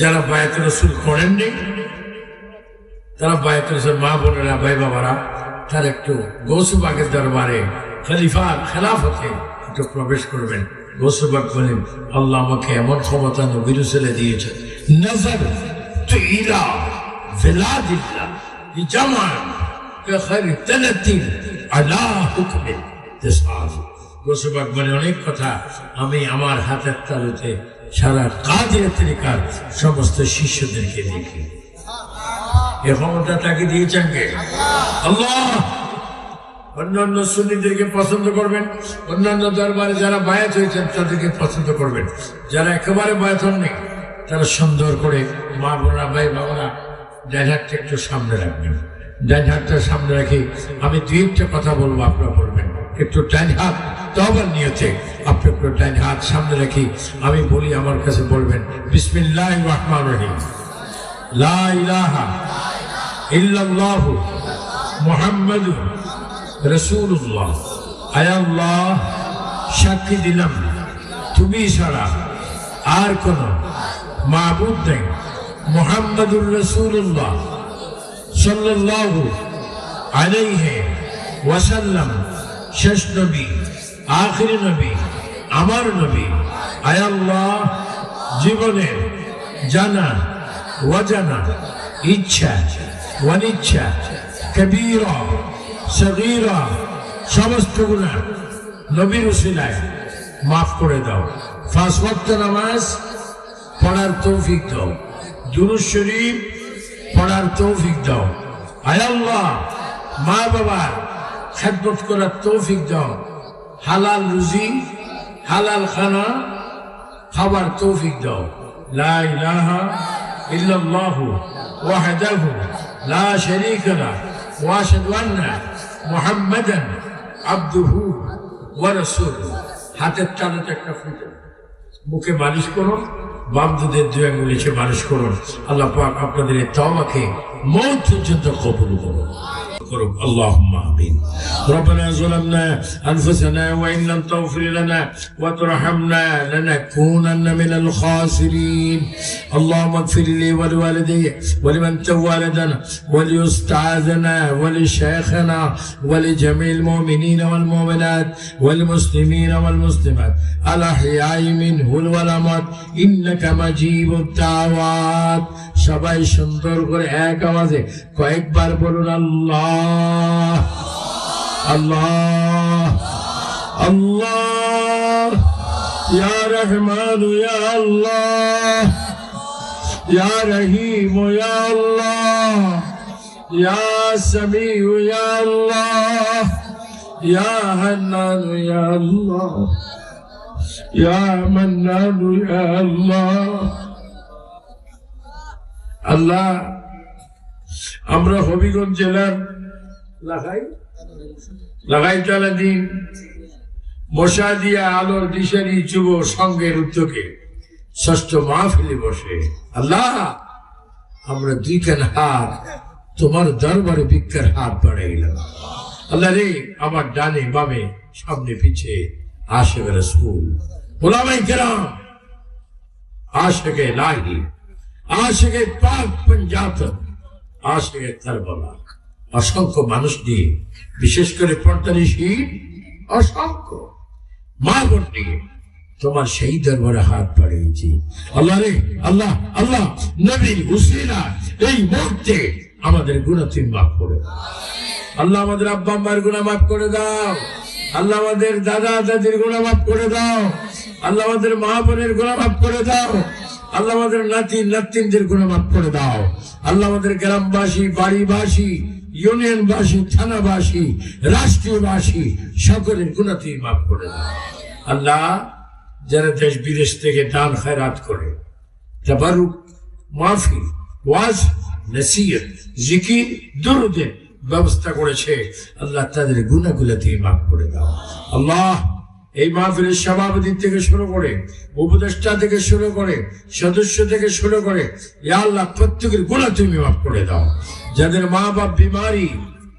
যারা বায়াত রসুল করেননি, তারা বায়াত রসুল মা বোনেরা, ভাই বাবারা, তার একটু গৌসুবাগের দরবারে খলিফার খেলাফতে একটু প্রবেশ করবেন। গোসবাগ বলেন, আল্লাহ আমাকে এমন ক্ষমতা নবীর ছেলে দিয়েছে নজর তো ইরা ভেলাদিল্লা জামান অনেক কথা, আমি আমার হাতের তালুতে সারা কাজের তরিকার সমস্ত শিষ্যদেরকে দেখি। এ ক্ষমতা তাকে দিয়েছেন কে? আল্লাহ! অন্যান্য সুন্নিদেরকে পছন্দ করবেন, অন্যান্য দরবারে যারা বায়াত হয়েছেন তাদেরকে পছন্দ করবেন। যারা একেবারে বায়াত হননি, তারা সুন্দর করে মা বোনা ভাই বাবারা ডান হাতটা একটু সামনে রাখবেন। ডান হাতটা সামনে রাখি আমি দুই একটা কথা বলব, আপনারা বলবেন। একটু ডান তবার নিয়েছে। আপনি ডান হাত সামনে রাখি। আমি বলি, আমার কাছে বলবেন বিসমিল্লাহ রহমান রহিম। লা ইলাহা ইল্লাল্লাহ মুহাম্মাদুর রসুল্লাহ আয়াল্লাহ সাক্ষী দিলাম। তুমি ছাড়া আর কোন মাহবুদ নেই। মোহাম্মদুর রসুল্লাহ সাল্লাল্লাহু আলাইহি ওয়াসাল্লাম, শেষ নবী। আখির নবী, আমার নবী। আয়াল্লাহ জীবনের জানা ওয়াজানা ইচ্ছা, অনিচ্ছা, কবিরা, সগীরা, সমস্ত গুণা নবীর উসিলায় মাফ করে দাও। ফাঁস ওয়াক্ত নামাজ পড়ার তৌফিক দাও। দুরুজ শরীফ পড়ার তৌফিক দাও। আয় আল্লাহ মা বাবার খেদমত করার তৌফিক দাও। হালাল রুজি হালাল খানা খাবার তৌফিক দাও লা ইলাহা ইল্লাল্লাহু ওয়াহদাহু লা শারীকা লা ওয়া আশহাদু আন্না মুহাম্মাদান আবদুহু ওয়া রাসূলুহু হাতের তালুতে একটা ফুটো মুখে মালিশ করুন বাম দুধের দু আঙুল এসে মালিশ করুন আল্লাহ পাক আপনাদের এই তওবাকে মৌত পর্যন্ত কবুল করুন করুন اللهم امين ربنا ظلمنا انفسنا وان لم تغفر لنا وترحمنا لنكونن من الخاسرين اللهم اغفر لي ولوالدي ولمن توالدنا وليستعاذنا ولشيخنا ولجميع المؤمنين والمؤمنات والمسلمين والمسلمات الاحياء منه والاموات انك مجيب الدعوات সবাই সুন্দর করে এক আওয়াজে কয়েকবার বলুন, আল্লাহ আল্লাহ আল্লাহ। ইয়া আল্লাহ। ইয়া ইয়া আল্লাহ। ইয়া মান্নান ইয়া আল্লাহ আল্লাহ, আমরা হবিগঞ্জ জেলার লাগাই লাগাই চালা দিন। মশা দিয়া আলোর দিশারি যুব সঙ্গের উদ্যোগে ষষ্ঠ মাহফিলে বসে। আল্লাহ, আমরা দুইখান হাত, তোমার দরবারে ভিক্ষার হাত বাড়াইলাম। আল্লাহ রে, আমার ডানে বামে সামনে পিছে আশেখ রসুল গোলামাই কেরাম, আশেখে লাহি আশেখে পাক পঞ্জাব, আশেখে কারবালা। অসংখ্য মানুষ নিয়ে, বিশেষ করে পঁয়তাল্লিশ অসংখ্য মা বোন নিয়ে তোমার সেই দরবারে হাত বাড়িয়েছি। আল্লাহ রে, আল্লাহ আল্লাহ, নবী হুসিনা এই মুহূর্তে আমাদের গুণা মাফ করে আল্লাহ আমাদের আব্বা আম্মার গুণা মাফ করে দাও। আল্লাহ আমাদের দাদা দাদির মাফ করে দাও। আল্লাহ আমাদের মা বোনের মাফ করে দাও। আল্লাহ আমাদের নাতি নাতিনদের মাফ করে দাও। আল্লাহ আমাদের গ্রামবাসী, বাড়িবাসী, ইউনিয়নবাসী, থানাবাসী, রাষ্ট্রীয়বাসী, সকলের গুণা মাফ করে দাও। আল্লাহ যারা দেশ বিদেশ থেকে দান খায়রাত করে, তাবারুক, মাফি, ওয়াজ, নসিহত, জিকির, দুরুদের ব্যবস্থা করেছে, আল্লাহ তাদের গুণাগুলো দিয়ে মাফ করে দাও। আল্লাহ এই মাহফিলের সভাপতি থেকে শুরু করে, উপদেষ্টা থেকে শুরু করে, সদস্য থেকে শুরু করে আল্লাহ প্রত্যেকের গুণা তুমি মাফ করে দাও। যাদের মা বাপ বিমারি,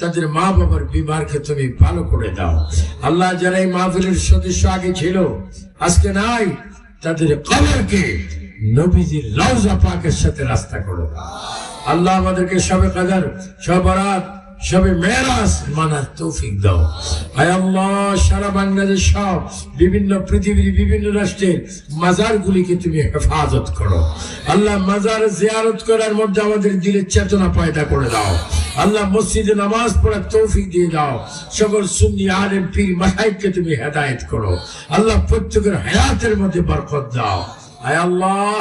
তাদের মা বাবার বিমারকে তুমি ভালো করে দাও। আল্লাহ যারা এই মাহফিলের সদস্য আগে ছিল, আজকে নাই, তাদের কবরকে নবীজির রওজা পাকের সাথে রাস্তা করে দাও। আল্লাহ আমাদেরকে সবে কাদার সবরাত মেরাজ মানার তৌফিক দাও। সারা বাংলাদেশ সব, বিভিন্ন পৃথিবীর বিভিন্ন রাষ্ট্রের মাজারগুলিকে তুমি হেফাজত করো। আল্লাহ মাজার জিয়ারত করার মধ্যে আমাদের দিলে চেতনা পয়দা করে দাও। আল্লাহ মসজিদে নামাজ পড়ার তৌফিক দিয়ে দাও। সকল সুন্নি, আলেম, পীর মাসাইককে তুমি হেদায়েত করো। আল্লাহ প্রত্যেকের হায়াতের মধ্যে বরকত দাও। আয় আল্লাহ,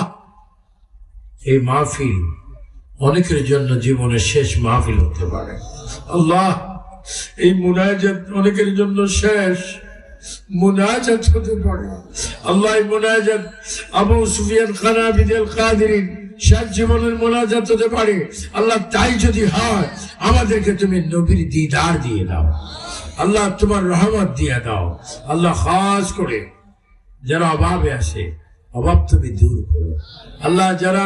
এই মাহফিল অনেকের জন্য জীবনের শেষ মাহফিল হতে পারে। আল্লাহ, এই মুনাজাত অনেকের জন্য শেষ মুনাজাত হতে পারে। আল্লাহ মুনাজাত আবু সুফিয়ান খান কাদিরিন শেষ জীবনের মোনাজাত হতে পারে। আল্লাহ, তাই যদি হয়, আমাদেরকে তুমি নবীর দিদার দিয়ে দাও। আল্লাহ, তোমার রহমত দিয়ে দাও। আল্লাহ, খাস করে যারা অভাবে আসে, অভাব তুমি দূর করো। আল্লাহ, যারা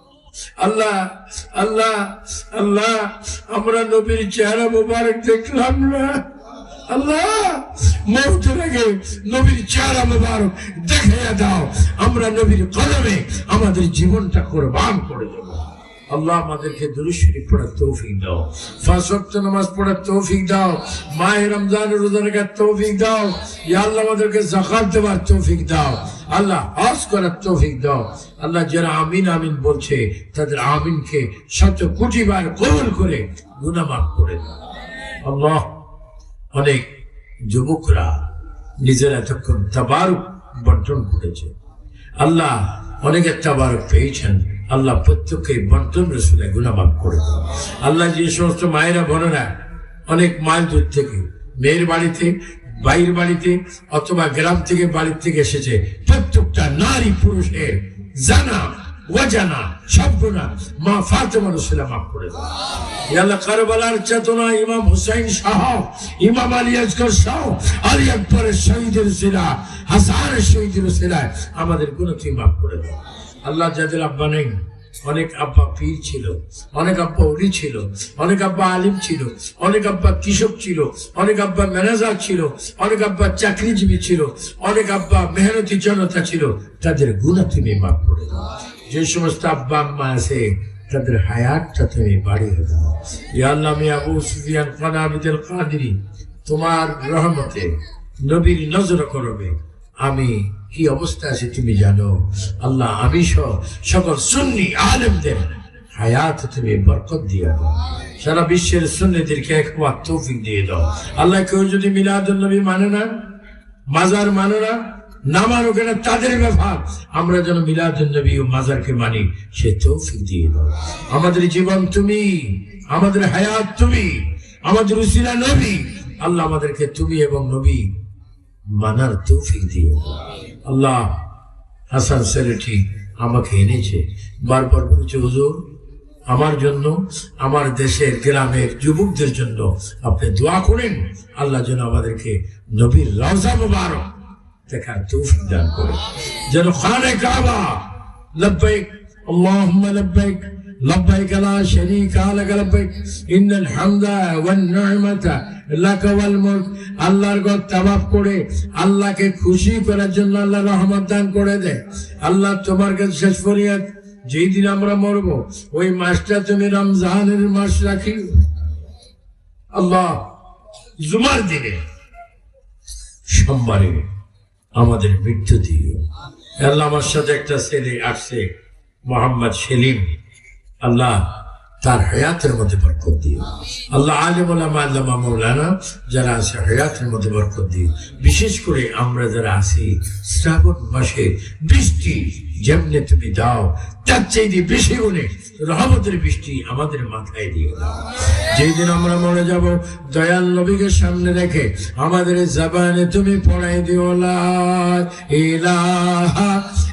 আল্লাহ আল্লাহ আল্লাহ, আমরা নবীর চেহারা মোবারক দেখলাম না। আল্লাহ মৌতের আগে নবীর চেহারা মোবারক দেখে দাও। আমরা নবীর কলমে আমাদের জীবনটা কোরবান করে দেবো। আল্লাহ আমাদেরকে দুরুশরীফ পড়ার তৌফিক দাও। ওয়াক্ত নামাজ পড়ার তৌফিক দাও। মায়ের রমজানের রোজা রাখার তৌফিক দাও। ইয়া আল্লাহ আমাদেরকে জাকাত দেওয়ার তৌফিক দাও। আল্লাহ হজ করার তৌফিক দাও। আল্লাহ যারা আমিন আমিন বলছে, তাদের আমিনকে শত কোটি বার কবল করে গুনামাফ করে দাও। আল্লাহ অনেক যুবকরা নিজের এতক্ষণ তাবারুক বন্টন করেছে। আল্লাহ অনেকে তাবারুক পেয়েছেন। আল্লাহ প্রত্যেককে বন্টন রসুলে গুণামাফ করে আল্লাহ যে সমস্ত মায়েরা বোনেরা অনেক মাইল দূর থেকে, মেয়ের বাড়িতে বাইরের বাড়িতে অথবা গ্রাম থেকে বাড়ির থেকে এসেছে, প্রত্যেকটা নারী পুরুষের জানা মা ফাতেমা রসুলা মাফ করে আল্লাহ কারবালার চেতনা ইমাম হুসাইন শাহ, ইমাম আলী আলী আকবরের শহীদের শিলায় আমাদের গুণ তুই মাফ করে দেন। আল্লাহ যাদের আব্বা নেই। অনেক আব্বা পীর ছিল, অনেক আব্বা উলি ছিল, অনেক আব্বা আলিম ছিল, অনেক আব্বা কৃষক ছিল, অনেক আব্বা ম্যানেজার ছিল, অনেক আব্বা চাকরিজীবী ছিল, অনেক আব্বা মেহনতি জনতা ছিল। তাদের গুণা তুমি মাফ করে দাও। যে সমস্ত আব্বা আম্মা আছে, তাদের হায়াতটা তুমি বাড়িয়ে দাও। আল্লাহ, আমি আবু সুফিয়ান খান আবিদুল কাদিরি, তোমার রহমতে নবীর নজর করবে। আমি কি অবস্থা আছে তুমি জানো? আল্লাহ আমি সহ সকল সুন্নি আলেমদের হায়াত তুমি বরকত দিয়ে দাও। সারা বিশ্বের সুন্নিদেরকে একবার তৌফিক দিয়ে দাও। আল্লাহ কেউ যদি মিলাদুল নবী মানে না, মাজার মানে না না মানো কেন তাদের ব্যাপার আমরা যেন মিলাদুল নবী ও মাজারকে মানি, সে তৌফিক দিয়ে দাও। আমাদের জীবন তুমি, আমাদের হায়াত তুমি, আমাদের উসিলা নবী, আল্লাহ আমাদেরকে তুমি এবং নবী মানার তৌফিক দিও। আল্লাহ হাসান ছেলেটি আমাকে এনেছে। বারবার বলেছে, হুজুর, আমার জন্য, আমার দেশের গ্রামের যুবকদের জন্য আপনি দোয়া করেন। আল্লাহ যেন আমাদেরকে নবীর রওজা মুবারক দেখার তৌফিক দান করে। যেন খানে কাবা লব্বাইক اللهم لبيك لبيك لا شريك لك لبيك إن الحمد والنعمة لك والملك আল্লাহর ঘর তাবাব করে আল্লাহকে খুশি করার জন্য আল্লাহ রহমত দান করে দেয় আল্লাহ তোমার কাছে শেষ ফরিয়াদ যেই দিন আমরা মরব ওই মাসটা তুমি রমজানের মাস রাখি আল্লাহ জুমার দিনে সোমবারে আমাদের মৃত্যু দিও আল্লাহ আমার সাথে একটা ছেলে আসছে মোহাম্মদ সেলিম, আল্লাহ তার হায়াতের মধ্যে বরকত দিও। আল্লাহ আলিম আল্লামা মৌলানা যারা আছে, হায়াতের মধ্যে বরকত দিও। বিশেষ করে আমরা যারা আছি, শ্রাবণ মাসে বৃষ্টি যেমনি তুমি দাও, তার চাইতে বেশি গুণে রহমতের বৃষ্টি আমাদের মাথায় দিয়ে দাও। যেই দিন আমরা মরে যাব, দয়াল নবীকে সামনে রেখে আমাদের জবানে তুমি পড়াই দিও, লা